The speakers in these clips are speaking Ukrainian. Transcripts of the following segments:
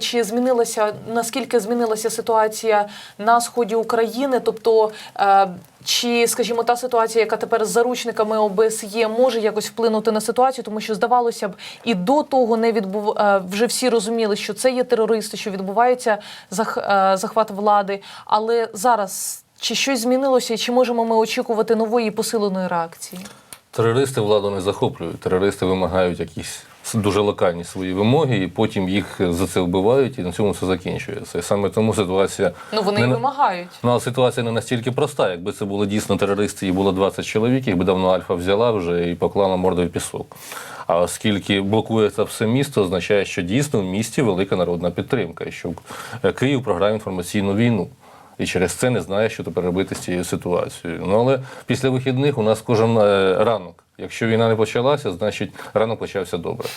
Чи змінилася наскільки змінилася ситуація на сході України? Тобто, е, чи, скажімо, та ситуація, яка тепер з заручниками ОБСЄ, може якось вплинути на ситуацію, тому що здавалося б, і до того не відбув е, вже всі розуміли, що це є терористи, що відбувається е, захват влади. Але зараз чи щось змінилося, чи можемо ми очікувати нової посиленої реакції? Терористи владу не захоплюють. Терористи вимагають якісь дуже локальні свої вимоги, і потім їх за це вбивають, і на цьому все закінчується. І саме тому ситуація Ну вони не і вимагають. Ну, але ситуація не настільки проста. Якби це були дійсно терористи і було 20 чоловік, їх би давно Альфа взяла вже і поклала морду в пісок. А оскільки блокується все місто, означає, що дійсно в місті велика народна підтримка, і що е, Київ програв інформаційну війну. І через це не знає, що тепер робити з цією ситуацією. Ну але після вихідних у нас кожен е, ранок. Якщо війна не почалася, значить ранок почався добре.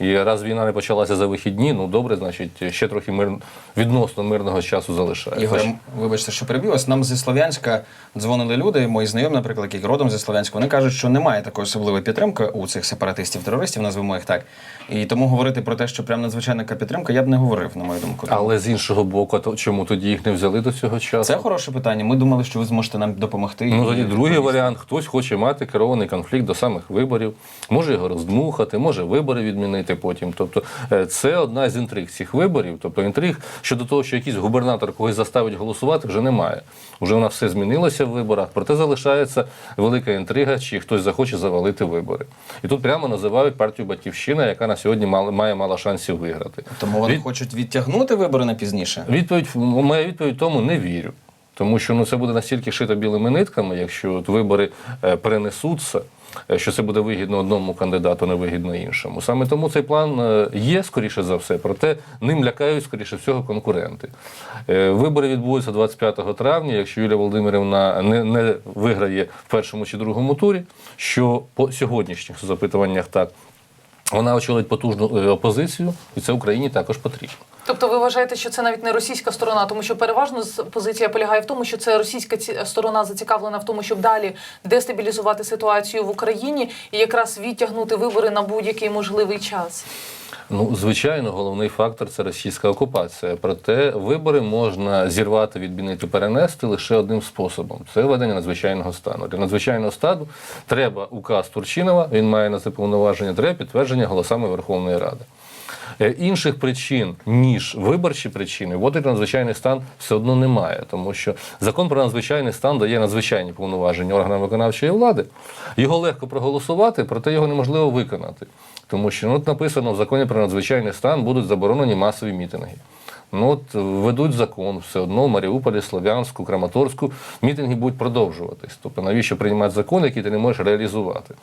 І раз війна не почалася за вихідні, ну добре, значить ще трохи мир... відносно мирного часу залишається. Ігор, вибачте, що перебив вас. Нам зі Слов'янська дзвонили люди, мої знайомі, наприклад, які родом зі Слов'янська. Вони кажуть, що немає такої особливої підтримки у цих сепаратистів-терористів, назвемо їх так. І тому говорити про те, що прям надзвичайна підтримка, я б не говорив, на мою думку. Але з іншого боку, то чому тоді їх не взяли до цього часу? це хороше питання. Ми думали, що ви зможете нам допомогти. Ну, тоді другий варіант. Хтось хоче мати керований конфлікт до самих виборів, може його роздмухати, може вибори відмінити потім. Тобто е, це одна з інтриг цих виборів. Тобто інтриг щодо того, що якийсь губернатор когось заставить голосувати, вже немає. Уже нас все змінилося в виборах, проте залишається велика інтрига, чи хтось захоче завалити вибори. І тут прямо називають партію Батьківщина, яка на сьогодні мала- має мало шансів виграти. Тому вони Від- хочуть відтягнути вибори на пізніше. Відповідь моя відповідь тому не вірю. Тому що ну це буде настільки шито білими нитками, якщо от вибори е, перенесуться, е, що це буде вигідно одному кандидату, не вигідно іншому. Саме тому цей план е, є скоріше за все, проте ним лякають скоріше всього конкуренти. Вибори відбудуться 25 травня. Якщо Юлія Володимирівна не, не виграє в першому чи другому турі, що по сьогоднішніх запитуваннях так. Вона очолить потужну е, опозицію, і це Україні також потрібно. Тобто ви вважаєте, що це навіть не російська сторона, тому що переважно позиція полягає в тому, що це російська сторона зацікавлена в тому, щоб далі дестабілізувати ситуацію в Україні і якраз відтягнути вибори на будь-який можливий час. Ну, звичайно, головний фактор це російська окупація. Проте вибори можна зірвати, відмінити, перенести лише одним способом це введення надзвичайного стану. Для надзвичайного стану треба указ Турчинова, він має на це повноваження, треба підтвердження голосами Верховної Ради. Е, Інших причин, ніж виборчі причини, вводити надзвичайний стан все одно немає, тому що закон про надзвичайний стан дає надзвичайні повноваження органам виконавчої влади. Його легко проголосувати, проте його неможливо виконати. Тому що ну, от написано в законі про надзвичайний стан будуть заборонені масові мітинги. Ну от ведуть закон все одно в Маріуполі, Слов'янську, Краматорську мітинги будуть продовжуватись. Тобто навіщо приймати закон, який ти не можеш реалізувати?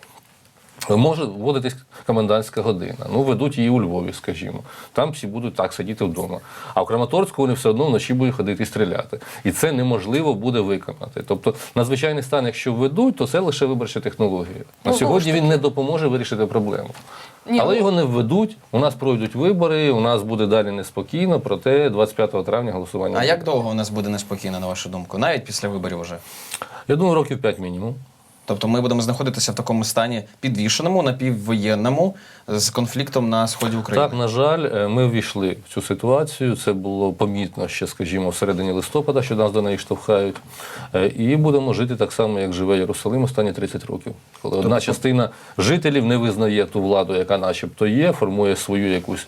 Може вводитись комендантська година. Ну, ведуть її у Львові, скажімо. Там всі будуть так сидіти вдома. А в Краматорську вони все одно вночі будуть ходити і стріляти. І це неможливо буде виконати. Тобто, надзвичайний стан, якщо введуть, то це лише виборча технологія. На Ну, сьогодні він не допоможе вирішити проблему. Ні, Але ну- його не введуть. У нас пройдуть вибори, у нас буде далі неспокійно, проте 25 травня голосування. А буде. як довго у нас буде неспокійно, на вашу думку? Навіть після виборів уже. Я думаю, років 5 мінімум. Тобто ми будемо знаходитися в такому стані підвішеному, напіввоєнному, з конфліктом на сході України. Так, на жаль, е, ми ввійшли в цю ситуацію. Це було помітно ще, скажімо, в середині листопада, що нас до неї штовхають. Е, І будемо жити так само, як живе Єрусалим останні 30 років. Коли одна частина жителів не визнає ту владу, яка начебто є, формує свою якусь.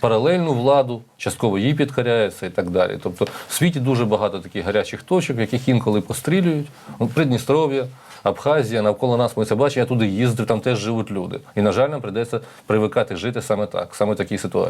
Паралельну владу, частково їй підкоряється і так далі. Тобто в світі дуже багато таких гарячих точок, яких інколи пострілюють. Ну, Придністров'я, Абхазія, навколо нас ми це бачимо. Я туди їздив, там теж живуть люди. І, на жаль, нам прийдеться привикати жити саме так, саме в такій ситуації.